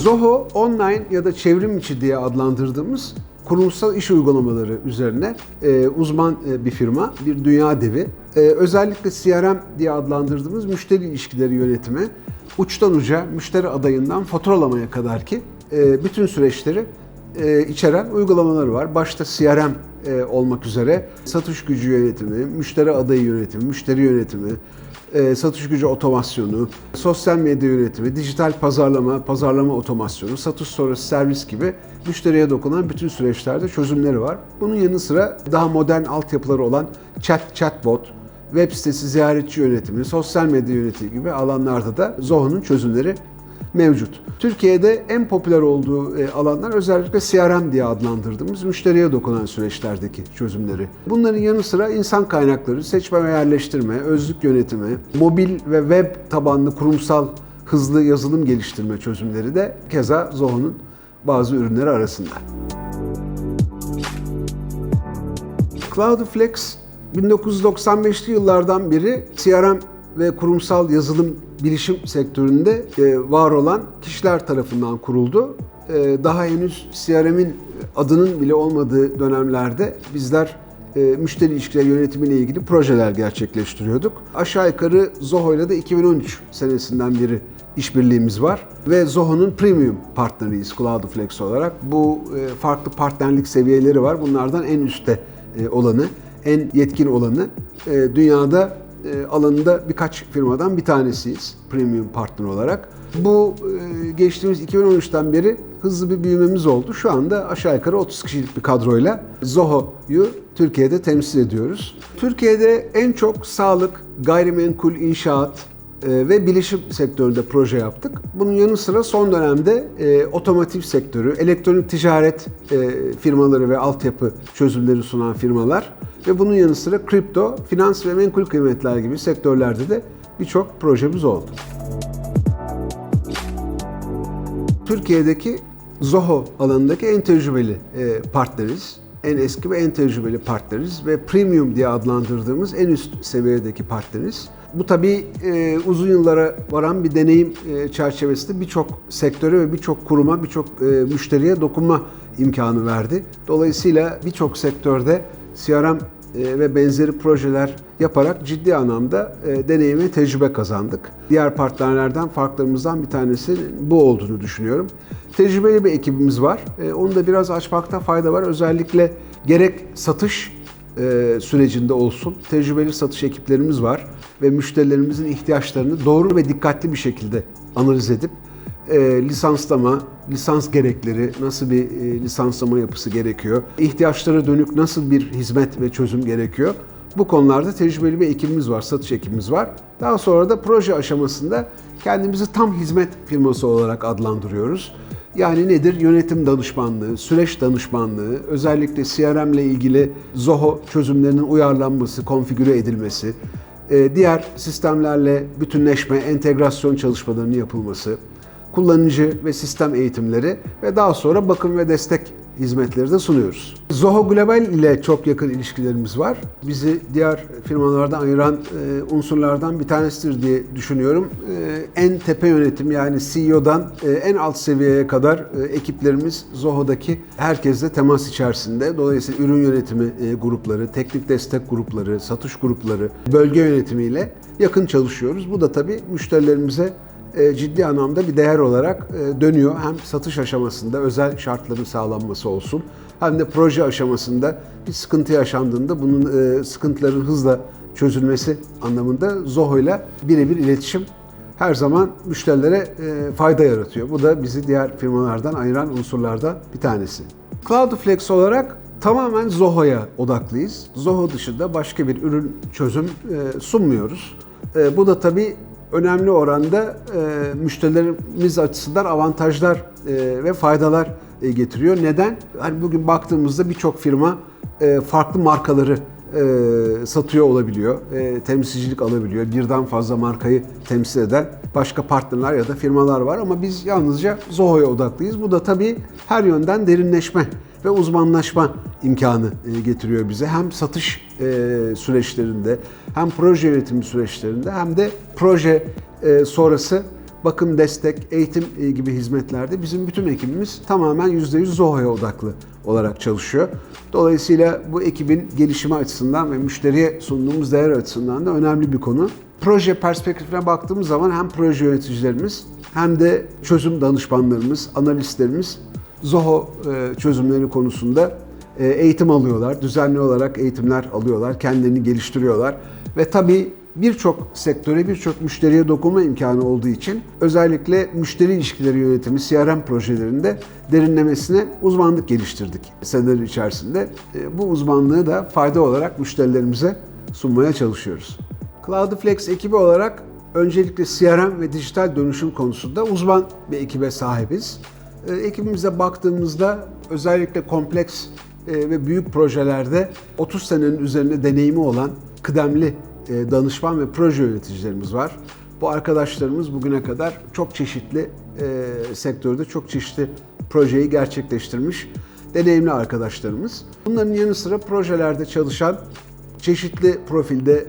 Zoho online ya da çevrim içi diye adlandırdığımız kurumsal iş uygulamaları üzerine e, uzman e, bir firma, bir dünya devi. E, özellikle CRM diye adlandırdığımız müşteri ilişkileri yönetimi, uçtan uca müşteri adayından faturalamaya kadar ki e, bütün süreçleri e, içeren uygulamaları var. Başta CRM e, olmak üzere satış gücü yönetimi, müşteri adayı yönetimi, müşteri yönetimi, e, satış gücü otomasyonu, sosyal medya yönetimi, dijital pazarlama, pazarlama otomasyonu, satış sonrası servis gibi müşteriye dokunan bütün süreçlerde çözümleri var. Bunun yanı sıra daha modern altyapıları olan chat, chatbot, web sitesi ziyaretçi yönetimi, sosyal medya yönetimi gibi alanlarda da Zoho'nun çözümleri mevcut. Türkiye'de en popüler olduğu e, alanlar özellikle CRM diye adlandırdığımız müşteriye dokunan süreçlerdeki çözümleri. Bunların yanı sıra insan kaynakları, seçme ve yerleştirme, özlük yönetimi, mobil ve web tabanlı kurumsal hızlı yazılım geliştirme çözümleri de keza Zoho'nun bazı ürünleri arasında. Cloudflex 1995'li yıllardan beri CRM ve kurumsal yazılım bilişim sektöründe e, var olan kişiler tarafından kuruldu. E, daha henüz CRM'in adının bile olmadığı dönemlerde bizler e, müşteri ilişkileri yönetimiyle ilgili projeler gerçekleştiriyorduk. Aşağı yukarı Zoho ile de 2013 senesinden beri işbirliğimiz var ve Zoho'nun premium partneriyiz Cloudflex olarak. Bu farklı partnerlik seviyeleri var. Bunlardan en üstte olanı, en yetkin olanı dünyada e, alanında birkaç firmadan bir tanesiyiz premium partner olarak. Bu e, geçtiğimiz 2013'ten beri hızlı bir büyümemiz oldu. Şu anda aşağı yukarı 30 kişilik bir kadroyla Zoho'yu Türkiye'de temsil ediyoruz. Türkiye'de en çok sağlık, gayrimenkul, inşaat, e, ve bilişim sektöründe proje yaptık. Bunun yanı sıra son dönemde e, otomotiv sektörü, elektronik ticaret e, firmaları ve altyapı çözümleri sunan firmalar ve bunun yanı sıra kripto, finans ve menkul kıymetler gibi sektörlerde de birçok projemiz oldu. Türkiye'deki Zoho alanındaki en tecrübeli e, partneriz. En eski ve en tecrübeli partneriz ve premium diye adlandırdığımız en üst seviyedeki partneriz. Bu tabii e, uzun yıllara varan bir deneyim e, çerçevesinde birçok sektöre ve birçok kuruma, birçok müşteriye dokunma imkanı verdi. Dolayısıyla birçok sektörde CRM e, ve benzeri projeler yaparak ciddi anlamda e, deneyim ve tecrübe kazandık. Diğer partnerlerden farklarımızdan bir tanesi bu olduğunu düşünüyorum. Tecrübeli bir ekibimiz var. E, onu da biraz açmakta fayda var. Özellikle gerek satış sürecinde olsun tecrübeli satış ekiplerimiz var ve müşterilerimizin ihtiyaçlarını doğru ve dikkatli bir şekilde analiz edip e, lisanslama, lisans gerekleri, nasıl bir e, lisanslama yapısı gerekiyor, ihtiyaçlara dönük nasıl bir hizmet ve çözüm gerekiyor. Bu konularda tecrübeli bir ekibimiz var, satış ekibimiz var. Daha sonra da proje aşamasında kendimizi tam hizmet firması olarak adlandırıyoruz. Yani nedir? Yönetim danışmanlığı, süreç danışmanlığı, özellikle CRM ile ilgili Zoho çözümlerinin uyarlanması, konfigüre edilmesi, e, diğer sistemlerle bütünleşme, entegrasyon çalışmalarının yapılması, kullanıcı ve sistem eğitimleri ve daha sonra bakım ve destek hizmetleri de sunuyoruz. Zoho Global ile çok yakın ilişkilerimiz var. Bizi diğer firmalardan ayıran e, unsurlardan bir tanesidir diye düşünüyorum. E, en tepe yönetim yani CEO'dan e, en alt seviyeye kadar e, ekiplerimiz Zoho'daki herkesle temas içerisinde. Dolayısıyla ürün yönetimi e, grupları, teknik destek grupları, satış grupları, bölge yönetimiyle yakın çalışıyoruz. Bu da tabii müşterilerimize ciddi anlamda bir değer olarak e, dönüyor. Hem satış aşamasında özel şartların sağlanması olsun hem de proje aşamasında bir sıkıntı yaşandığında bunun e, sıkıntıların hızla çözülmesi anlamında Zoho ile birebir iletişim her zaman müşterilere fayda yaratıyor. Bu da bizi diğer firmalardan ayıran unsurlardan bir tanesi. Cloudflex olarak tamamen Zoho'ya odaklıyız. Zoho dışında başka bir ürün çözüm sunmuyoruz. Bu da tabii önemli oranda e, müşterilerimiz açısından avantajlar e, ve faydalar e, getiriyor. Neden? Hani bugün baktığımızda birçok firma e, farklı markaları e, satıyor olabiliyor, e, temsilcilik alabiliyor. Birden fazla markayı temsil eden başka partnerler ya da firmalar var ama biz yalnızca Zoho'ya odaklıyız. Bu da tabii her yönden derinleşme ve uzmanlaşma imkanı e, getiriyor bize. Hem satış e, süreçlerinde, hem proje yönetimi süreçlerinde hem de proje e, sonrası bakım destek, eğitim gibi hizmetlerde bizim bütün ekibimiz tamamen %100 Zoho'ya odaklı olarak çalışıyor. Dolayısıyla bu ekibin gelişimi açısından ve müşteriye sunduğumuz değer açısından da önemli bir konu. Proje perspektifine baktığımız zaman hem proje yöneticilerimiz hem de çözüm danışmanlarımız, analistlerimiz Zoho e, çözümleri konusunda e, eğitim alıyorlar. Düzenli olarak eğitimler alıyorlar, kendilerini geliştiriyorlar. Ve tabii birçok sektöre, birçok müşteriye dokunma imkanı olduğu için özellikle müşteri ilişkileri yönetimi, CRM projelerinde derinlemesine uzmanlık geliştirdik seneler içerisinde. E, bu uzmanlığı da fayda olarak müşterilerimize sunmaya çalışıyoruz. Cloudflex ekibi olarak öncelikle CRM ve dijital dönüşüm konusunda uzman bir ekibe sahibiz. E, ekibimize baktığımızda özellikle kompleks e, ve büyük projelerde 30 senenin üzerinde deneyimi olan kıdemli e, danışman ve proje yöneticilerimiz var. Bu arkadaşlarımız bugüne kadar çok çeşitli sektörde çok çeşitli projeyi gerçekleştirmiş deneyimli arkadaşlarımız. Bunların yanı sıra projelerde çalışan çeşitli profilde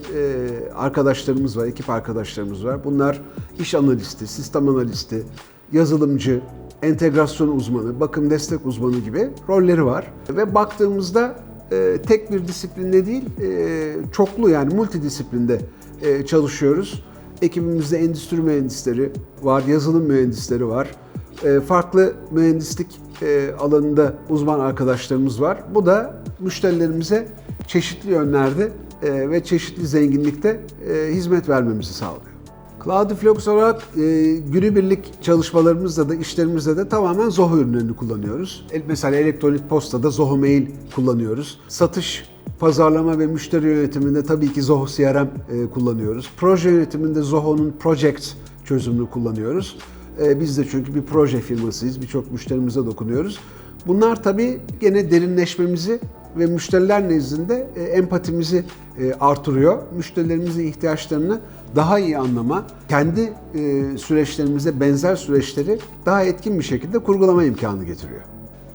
arkadaşlarımız var, ekip arkadaşlarımız var. Bunlar iş analisti, sistem analisti, yazılımcı, entegrasyon uzmanı, bakım destek uzmanı gibi rolleri var. Ve baktığımızda e, tek bir disiplinde değil, e, çoklu yani multidisiplinde e, çalışıyoruz. Ekibimizde endüstri mühendisleri var, yazılım mühendisleri var. E, farklı mühendislik e, alanında uzman arkadaşlarımız var. Bu da müşterilerimize çeşitli yönlerde e, ve çeşitli zenginlikte e, hizmet vermemizi sağlıyor. Cloudflux olarak e, günübirlik çalışmalarımızda da işlerimizde de tamamen Zoho ürünlerini kullanıyoruz. Mesela elektronik postada Zoho Mail kullanıyoruz. Satış, pazarlama ve müşteri yönetiminde tabii ki Zoho CRM e, kullanıyoruz. Proje yönetiminde Zoho'nun Project çözümünü kullanıyoruz. E, biz de çünkü bir proje firmasıyız, birçok müşterimize dokunuyoruz. Bunlar tabii gene derinleşmemizi ve müşteriler nezdinde e, empatimizi e, artırıyor. Müşterilerimizin ihtiyaçlarını daha iyi anlama, kendi e, süreçlerimize benzer süreçleri daha etkin bir şekilde kurgulama imkanı getiriyor.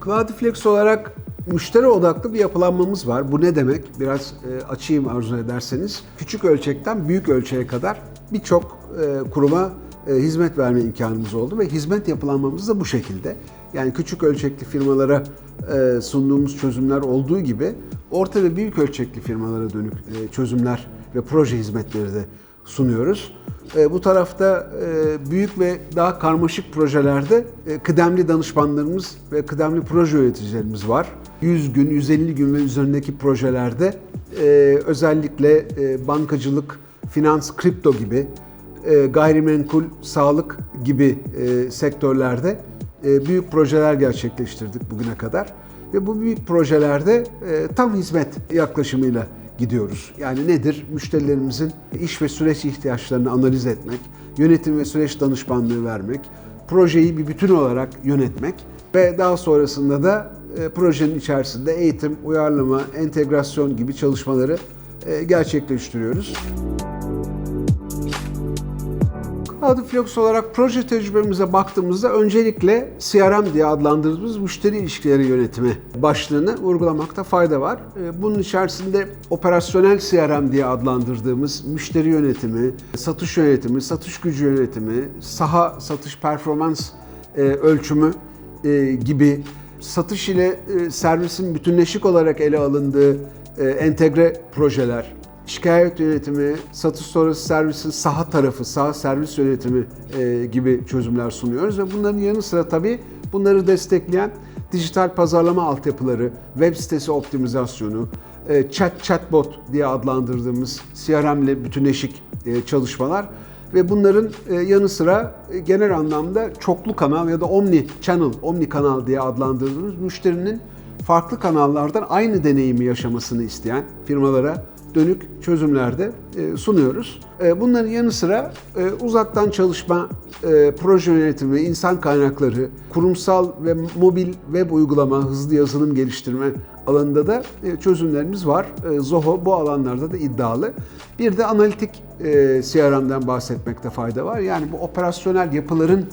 Cloudflex olarak müşteri odaklı bir yapılanmamız var. Bu ne demek? Biraz açayım arzu ederseniz. Küçük ölçekten büyük ölçeğe kadar birçok kuruma hizmet verme imkanımız oldu ve hizmet yapılanmamız da bu şekilde. Yani küçük ölçekli firmalara e, sunduğumuz çözümler olduğu gibi orta ve büyük ölçekli firmalara dönük e, çözümler ve proje hizmetleri de sunuyoruz. E, bu tarafta büyük ve daha karmaşık projelerde kıdemli danışmanlarımız ve kıdemli proje yöneticilerimiz var. 100 gün, 150 gün ve üzerindeki projelerde özellikle bankacılık, finans, kripto gibi gayrimenkul, sağlık gibi sektörlerde büyük projeler gerçekleştirdik bugüne kadar. Ve bu büyük projelerde e, tam hizmet yaklaşımıyla gidiyoruz. Yani nedir? Müşterilerimizin iş ve süreç ihtiyaçlarını analiz etmek, yönetim ve süreç danışmanlığı vermek, projeyi bir bütün olarak yönetmek ve daha sonrasında da e, projenin içerisinde eğitim, uyarlama, entegrasyon gibi çalışmaları gerçekleştiriyoruz. Cloudflux olarak proje tecrübemize baktığımızda öncelikle CRM diye adlandırdığımız müşteri ilişkileri yönetimi başlığını vurgulamakta fayda var. Ee, bunun içerisinde operasyonel CRM diye adlandırdığımız müşteri yönetimi, satış yönetimi, satış gücü yönetimi, saha satış performans e, ölçümü e, gibi satış ile e, servisin bütünleşik olarak ele alındığı entegre projeler, şikayet yönetimi, satış sonrası servisin saha tarafı, saha servis yönetimi e, gibi çözümler sunuyoruz. Ve bunların yanı sıra tabii bunları destekleyen dijital pazarlama altyapıları, web sitesi optimizasyonu, e, chat chatbot diye adlandırdığımız CRM ile bütünleşik e, çalışmalar. Ve bunların e, yanı sıra e, genel anlamda çoklu kanal ya da omni channel, omni kanal diye adlandırdığımız müşterinin farklı kanallardan aynı deneyimi yaşamasını isteyen firmalara dönük çözümlerde e, sunuyoruz. E, bunların yanı sıra e, uzaktan çalışma, proje yönetimi, insan kaynakları, kurumsal ve mobil web uygulama, hızlı yazılım geliştirme alanında da çözümlerimiz var. Zoho bu alanlarda da iddialı. Bir de analitik CRM'den bahsetmekte fayda var. Yani bu operasyonel yapıların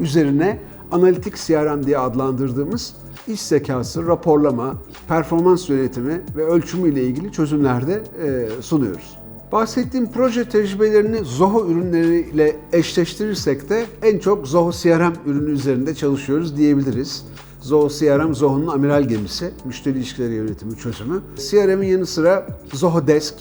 üzerine analitik CRM diye adlandırdığımız iş zekası, raporlama, performans yönetimi ve ölçümü ile ilgili çözümler de e, sunuyoruz. Bahsettiğim proje tecrübelerini Zoho ürünleriyle eşleştirirsek de en çok Zoho CRM ürünü üzerinde çalışıyoruz diyebiliriz. Zoho CRM, Zoho'nun amiral gemisi, müşteri ilişkileri yönetimi çözümü. CRM'in yanı sıra Zoho Desk,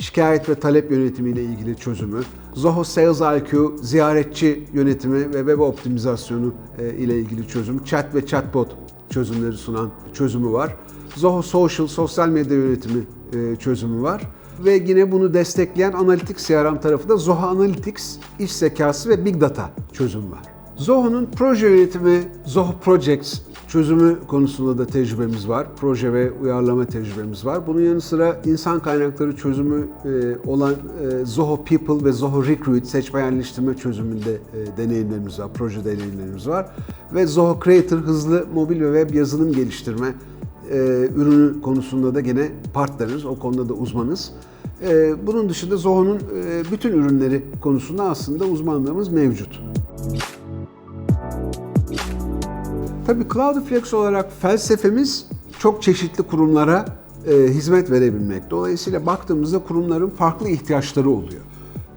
şikayet ve talep yönetimi ile ilgili çözümü, Zoho Sales IQ, ziyaretçi yönetimi ve web optimizasyonu e, ile ilgili çözüm, chat ve chatbot çözümleri sunan çözümü var. Zoho Social, sosyal medya yönetimi e, çözümü var. Ve yine bunu destekleyen analitik CRM tarafı da Zoho Analytics, iş zekası ve Big Data çözümü var. Zoho'nun proje yönetimi, Zoho Projects çözümü konusunda da tecrübemiz var. Proje ve uyarlama tecrübemiz var. Bunun yanı sıra insan kaynakları çözümü e, olan e, Zoho People ve Zoho Recruit seçme yerleştirme çözümünde e, deneyimlerimiz var, proje deneyimlerimiz var. Ve Zoho Creator hızlı mobil ve web yazılım geliştirme ürünü konusunda da gene partneriz. O konuda da uzmanız. Bunun dışında Zoho'nun bütün ürünleri konusunda aslında uzmanlığımız mevcut. Tabii Cloudflex olarak felsefemiz çok çeşitli kurumlara e, hizmet verebilmek. Dolayısıyla baktığımızda kurumların farklı ihtiyaçları oluyor.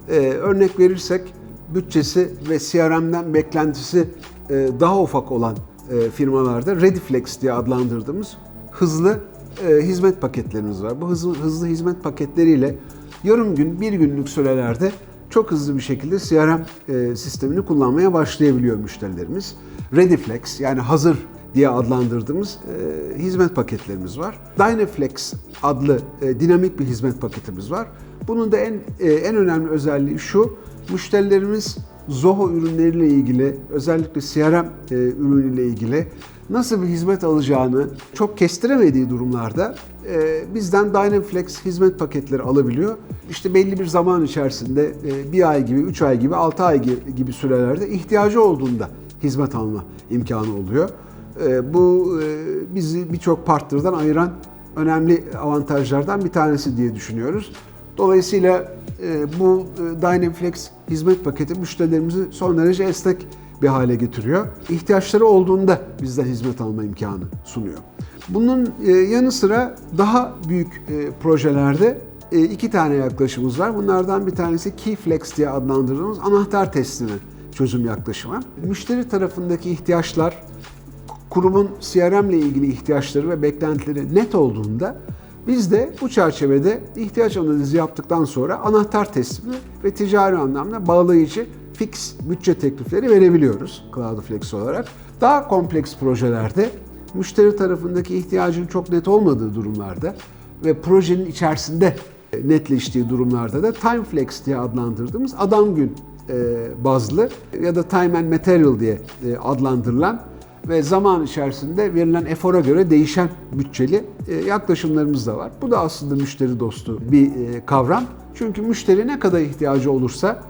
E, örnek verirsek bütçesi ve CRM'den beklentisi e, daha ufak olan e, firmalarda Rediflex diye adlandırdığımız hızlı e, hizmet paketlerimiz var. Bu hızlı, hızlı hizmet paketleriyle yarım gün, bir günlük sürelerde çok hızlı bir şekilde CRM e, sistemini kullanmaya başlayabiliyor müşterilerimiz. Rediflex yani hazır diye adlandırdığımız e, hizmet paketlerimiz var. Dynaflex adlı e, dinamik bir hizmet paketimiz var. Bunun da en e, en önemli özelliği şu. Müşterilerimiz Zoho ürünleriyle ilgili, özellikle CRM e, ürünüyle ilgili nasıl bir hizmet alacağını çok kestiremediği durumlarda e, bizden Dynaflex hizmet paketleri alabiliyor. İşte belli bir zaman içerisinde e, bir ay gibi, üç ay gibi, altı ay gibi sürelerde ihtiyacı olduğunda hizmet alma imkanı oluyor. E, bu e, bizi birçok partnerden ayıran önemli avantajlardan bir tanesi diye düşünüyoruz. Dolayısıyla e, bu e, Dynaflex hizmet paketi müşterilerimizi son derece esnek bir hale getiriyor. İhtiyaçları olduğunda bizden hizmet alma imkanı sunuyor. Bunun yanı sıra daha büyük projelerde iki tane yaklaşımımız var. Bunlardan bir tanesi Keyflex diye adlandırdığımız anahtar teslimi çözüm yaklaşımı. Müşteri tarafındaki ihtiyaçlar, kurumun CRM ile ilgili ihtiyaçları ve beklentileri net olduğunda biz de bu çerçevede ihtiyaç analizi yaptıktan sonra anahtar teslimi ve ticari anlamda bağlayıcı fix bütçe teklifleri verebiliyoruz Cloudflex olarak. Daha kompleks projelerde müşteri tarafındaki ihtiyacın çok net olmadığı durumlarda ve projenin içerisinde netleştiği durumlarda da Timeflex diye adlandırdığımız adam gün bazlı ya da time and material diye e, adlandırılan ve zaman içerisinde verilen efora göre değişen bütçeli e, yaklaşımlarımız da var. Bu da aslında müşteri dostu bir kavram. Çünkü müşteri ne kadar ihtiyacı olursa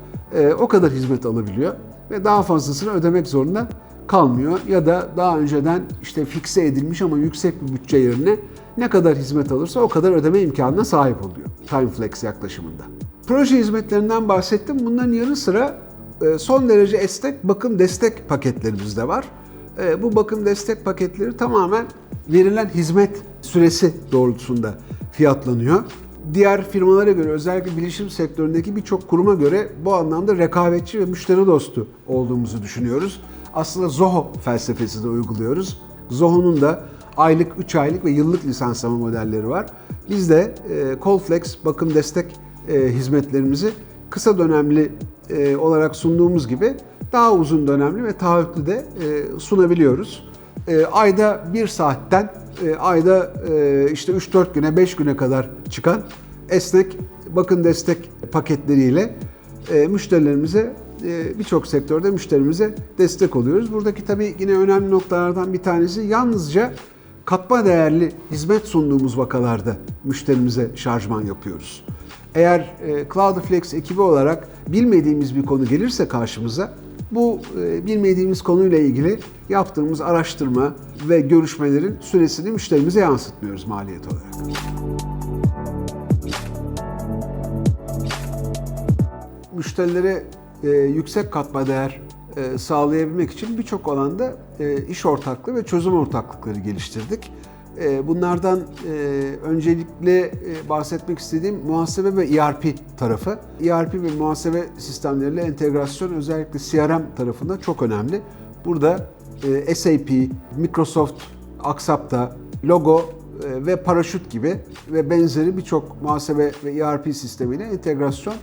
o kadar hizmet alabiliyor ve daha fazlasını ödemek zorunda kalmıyor ya da daha önceden işte fikse edilmiş ama yüksek bir bütçe yerine ne kadar hizmet alırsa o kadar ödeme imkanına sahip oluyor Timeflex yaklaşımında. Proje hizmetlerinden bahsettim. Bunların yanı sıra e, son derece esnek bakım destek paketlerimiz de var. E, bu bakım destek paketleri tamamen verilen hizmet süresi doğrultusunda fiyatlanıyor. Diğer firmalara göre özellikle bilişim sektöründeki birçok kuruma göre bu anlamda rekabetçi ve müşteri dostu olduğumuzu düşünüyoruz. Aslında Zoho felsefesi de uyguluyoruz. Zoho'nun da aylık, 3 aylık ve yıllık lisanslama modelleri var. Biz de e, Callflex bakım destek e, hizmetlerimizi kısa dönemli e, olarak sunduğumuz gibi daha uzun dönemli ve taahhütlü de e, sunabiliyoruz. E, ayda bir saatten e, ayda e, işte 3-4 güne 5 güne kadar çıkan esnek bakın destek paketleriyle e, müşterilerimize e, birçok sektörde müşterimize destek oluyoruz. Buradaki tabii yine önemli noktalardan bir tanesi yalnızca katma değerli hizmet sunduğumuz vakalarda müşterimize şarjman yapıyoruz. Eğer e, Cloudflex ekibi olarak bilmediğimiz bir konu gelirse karşımıza bu e, bilmediğimiz konuyla ilgili yaptığımız araştırma ve görüşmelerin süresini müşterimize yansıtmıyoruz maliyet olarak. Müşterilere e, yüksek katma değer sağlayabilmek için birçok alanda iş ortaklığı ve çözüm ortaklıkları geliştirdik. E, bunlardan e, öncelikle e, bahsetmek istediğim muhasebe ve ERP tarafı. ERP ve muhasebe sistemleriyle entegrasyon özellikle CRM tarafında çok önemli. Burada e, SAP, Microsoft, Aksapta, Logo e, ve Paraşüt gibi ve benzeri birçok muhasebe ve ERP sistemiyle entegrasyon e,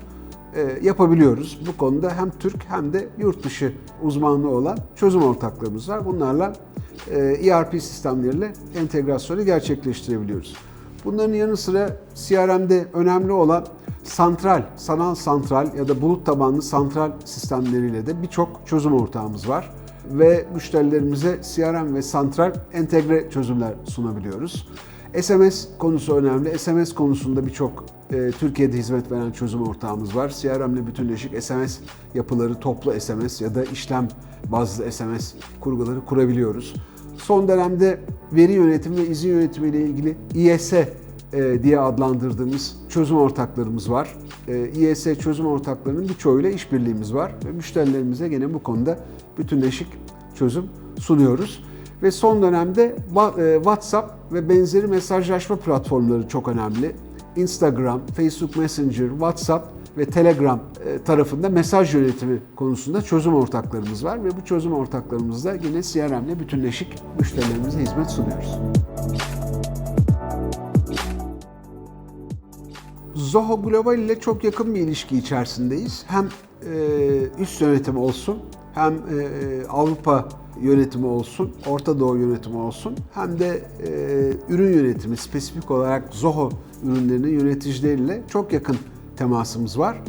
yapabiliyoruz. Bu konuda hem Türk hem de yurt dışı uzmanlığı olan çözüm ortaklarımız var. Bunlarla ERP sistemleriyle entegrasyonu gerçekleştirebiliyoruz. Bunların yanı sıra CRM'de önemli olan santral, sanal santral ya da bulut tabanlı santral sistemleriyle de birçok çözüm ortağımız var ve müşterilerimize CRM ve santral entegre çözümler sunabiliyoruz. SMS konusu önemli. SMS konusunda birçok e, Türkiye'de hizmet veren çözüm ortağımız var. CRM ile bütünleşik SMS yapıları, toplu SMS ya da işlem bazlı SMS kurguları kurabiliyoruz. Son dönemde veri yönetimi ve izin yönetimi ile ilgili İES e, diye adlandırdığımız çözüm ortaklarımız var. E, İES çözüm ortaklarının birçoğuyla işbirliğimiz var ve müşterilerimize gene bu konuda bütünleşik çözüm sunuyoruz. Ve son dönemde e, WhatsApp ve benzeri mesajlaşma platformları çok önemli. Instagram, Facebook Messenger, WhatsApp ve Telegram e, tarafında mesaj yönetimi konusunda çözüm ortaklarımız var ve bu çözüm ortaklarımızla yine CRM bütünleşik müşterilerimize hizmet sunuyoruz. Zoho Global ile çok yakın bir ilişki içerisindeyiz. Hem e, üst yönetim olsun hem Avrupa yönetimi olsun, Orta Doğu yönetimi olsun hem de e, ürün yönetimi spesifik olarak Zoho ürünlerinin yöneticileriyle çok yakın temasımız var.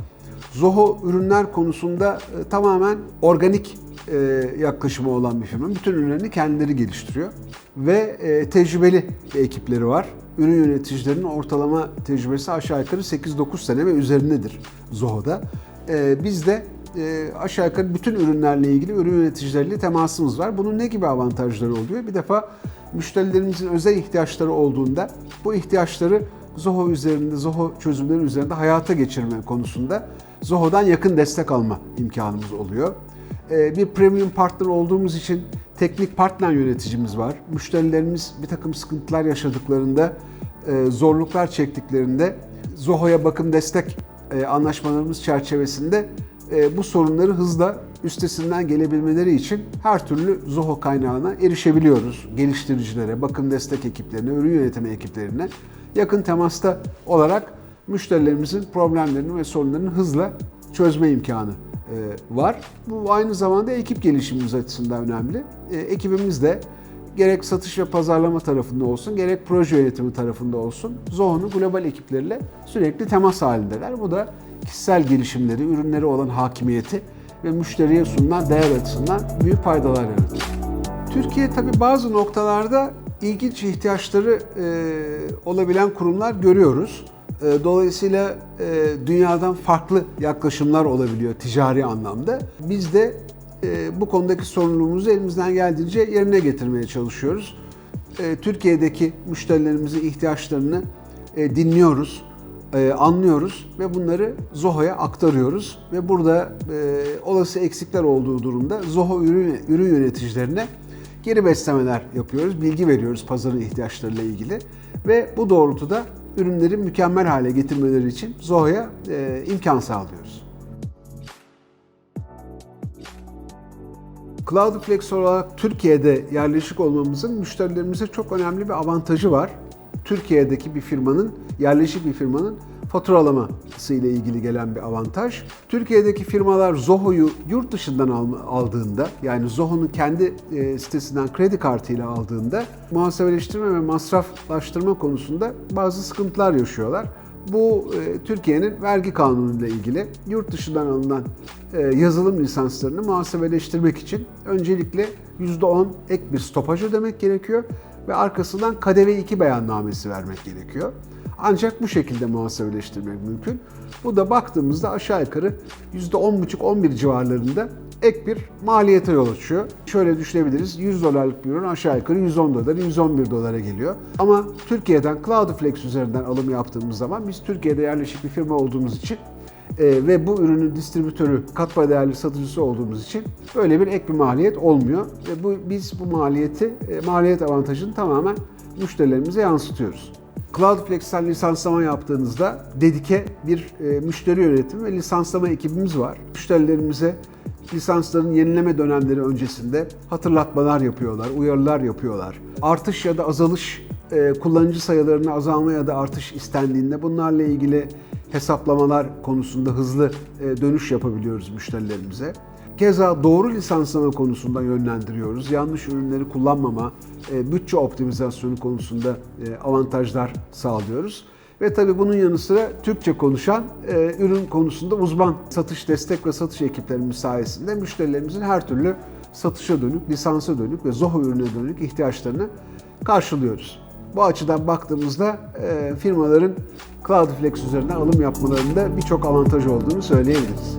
Zoho ürünler konusunda e, tamamen organik e, yaklaşımı olan bir firma. Bütün ürünlerini kendileri geliştiriyor ve e, tecrübeli bir ekipleri var. Ürün yöneticilerinin ortalama tecrübesi aşağı yukarı 8-9 sene ve üzerindedir Zoho'da. E, biz de e, aşağı yukarı bütün ürünlerle ilgili ürün yöneticileriyle temasımız var. Bunun ne gibi avantajları oluyor? Bir defa müşterilerimizin özel ihtiyaçları olduğunda bu ihtiyaçları Zoho üzerinde, Zoho çözümleri üzerinde hayata geçirme konusunda Zoho'dan yakın destek alma imkanımız oluyor. E, bir premium partner olduğumuz için teknik partner yöneticimiz var. Müşterilerimiz bir takım sıkıntılar yaşadıklarında, e, zorluklar çektiklerinde Zoho'ya bakım destek anlaşmalarımız çerçevesinde e, bu sorunları hızla üstesinden gelebilmeleri için her türlü Zoho kaynağına erişebiliyoruz. Geliştiricilere, bakım destek ekiplerine, ürün yönetimi ekiplerine yakın temasta olarak müşterilerimizin problemlerini ve sorunlarını hızla çözme imkanı e, var. Bu aynı zamanda ekip gelişimimiz açısından önemli. E, ekibimiz de gerek satış ve pazarlama tarafında olsun, gerek proje yönetimi tarafında olsun Zoho'nun global ekipleriyle sürekli temas halindeler. Bu da kişisel gelişimleri, ürünleri olan hakimiyeti ve müşteriye sunulan değer açısından büyük faydalar yaratır. Türkiye tabi bazı noktalarda ilginç ihtiyaçları e, olabilen kurumlar görüyoruz. E, dolayısıyla e, dünyadan farklı yaklaşımlar olabiliyor ticari anlamda. Biz de bu konudaki sorumluluğumuzu elimizden geldiğince yerine getirmeye çalışıyoruz. E, Türkiye'deki müşterilerimizin ihtiyaçlarını e, dinliyoruz e, anlıyoruz ve bunları Zoho'ya aktarıyoruz ve burada e, olası eksikler olduğu durumda Zoho ürün, yöneticilerine geri beslemeler yapıyoruz, bilgi veriyoruz pazarın ihtiyaçlarıyla ilgili ve bu doğrultuda ürünleri mükemmel hale getirmeleri için Zoho'ya e, imkan sağlıyoruz. Cloudflex olarak Türkiye'de yerleşik olmamızın müşterilerimize çok önemli bir avantajı var. Türkiye'deki bir firmanın, yerleşik bir firmanın faturalaması ile ilgili gelen bir avantaj. Türkiye'deki firmalar Zoho'yu yurt dışından aldığında yani Zoho'nun kendi e, sitesinden kredi kartıyla aldığında muhasebeleştirme ve masraflaştırma konusunda bazı sıkıntılar yaşıyorlar. Bu e, Türkiye'nin vergi kanunu ile ilgili yurt dışından alınan e, yazılım lisanslarını muhasebeleştirmek için öncelikle %10 ek bir stopaj ödemek gerekiyor ve arkasından KDV 2 beyannamesi vermek gerekiyor. Ancak bu şekilde muhasebeleştirmek mümkün. Bu da baktığımızda aşağı yukarı %10,5-11 civarlarında ek bir maliyete yol açıyor. Şöyle düşünebiliriz. 100 dolarlık bir ürün aşağı yukarı 110 dolar, 111 dolara geliyor. Ama Türkiye'den Cloudflex üzerinden alım yaptığımız zaman biz Türkiye'de yerleşik bir firma olduğumuz için e, ve bu ürünün distribütörü, katma değerli satıcısı olduğumuz için böyle bir ek bir maliyet olmuyor. Ve bu biz bu maliyeti, e, maliyet avantajını tamamen müşterilerimize yansıtıyoruz. Cloudflex'ten lisanslama yaptığınızda dedike bir e, müşteri yönetimi ve lisanslama ekibimiz var. Müşterilerimize lisansların yenileme dönemleri öncesinde hatırlatmalar yapıyorlar, uyarılar yapıyorlar. Artış ya da azalış, e, kullanıcı sayılarına azalma ya da artış istendiğinde bunlarla ilgili hesaplamalar konusunda hızlı e, dönüş yapabiliyoruz müşterilerimize. Keza doğru lisanslama konusunda yönlendiriyoruz. Yanlış ürünleri kullanmama, e, bütçe optimizasyonu konusunda avantajlar sağlıyoruz. Ve tabii bunun yanı sıra Türkçe konuşan e, ürün konusunda uzman satış destek ve satış ekiplerimiz sayesinde müşterilerimizin her türlü satışa dönük, lisansa dönük ve Zoho ürüne dönük ihtiyaçlarını karşılıyoruz. Bu açıdan baktığımızda e, firmaların Cloudflex üzerinden alım yapmalarında birçok avantaj olduğunu söyleyebiliriz.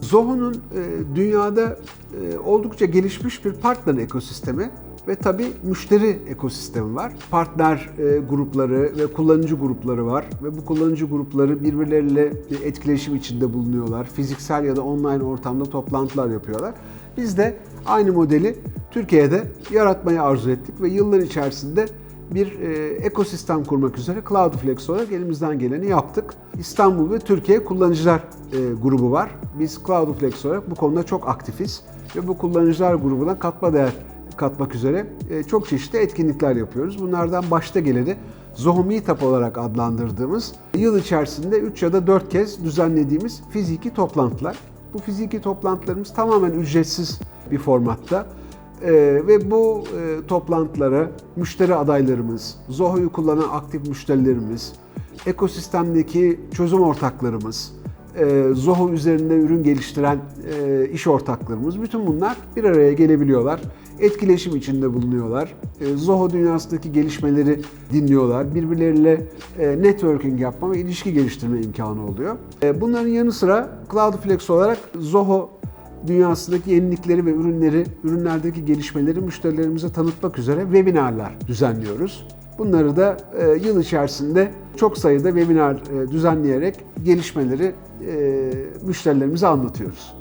Zoho'nun e, dünyada e, oldukça gelişmiş bir partner ekosistemi ve tabii müşteri ekosistemi var. Partner e, grupları ve kullanıcı grupları var ve bu kullanıcı grupları birbirleriyle bir etkileşim içinde bulunuyorlar. Fiziksel ya da online ortamda toplantılar yapıyorlar. Biz de aynı modeli Türkiye'de yaratmayı arzu ettik ve yıllar içerisinde bir e, ekosistem kurmak üzere Cloudflex olarak elimizden geleni yaptık. İstanbul ve Türkiye kullanıcılar e, grubu var. Biz Cloudflex olarak bu konuda çok aktifiz ve bu kullanıcılar grubuna katma değer katmak üzere e, çok çeşitli etkinlikler yapıyoruz. Bunlardan başta geleni Zoho Meetup olarak adlandırdığımız yıl içerisinde 3 ya da 4 kez düzenlediğimiz fiziki toplantılar. Bu fiziki toplantılarımız tamamen ücretsiz bir formatta. Ee, ve bu e, toplantılara müşteri adaylarımız, Zoho'yu kullanan aktif müşterilerimiz, ekosistemdeki çözüm ortaklarımız, e, Zoho üzerinde ürün geliştiren e, iş ortaklarımız, bütün bunlar bir araya gelebiliyorlar. Etkileşim içinde bulunuyorlar. E, Zoho dünyasındaki gelişmeleri dinliyorlar. Birbirleriyle e, networking yapma ve ilişki geliştirme imkanı oluyor. E, bunların yanı sıra Cloudflex olarak Zoho dünyasındaki yenilikleri ve ürünleri, ürünlerdeki gelişmeleri müşterilerimize tanıtmak üzere webinarlar düzenliyoruz. Bunları da yıl içerisinde çok sayıda webinar düzenleyerek gelişmeleri müşterilerimize anlatıyoruz.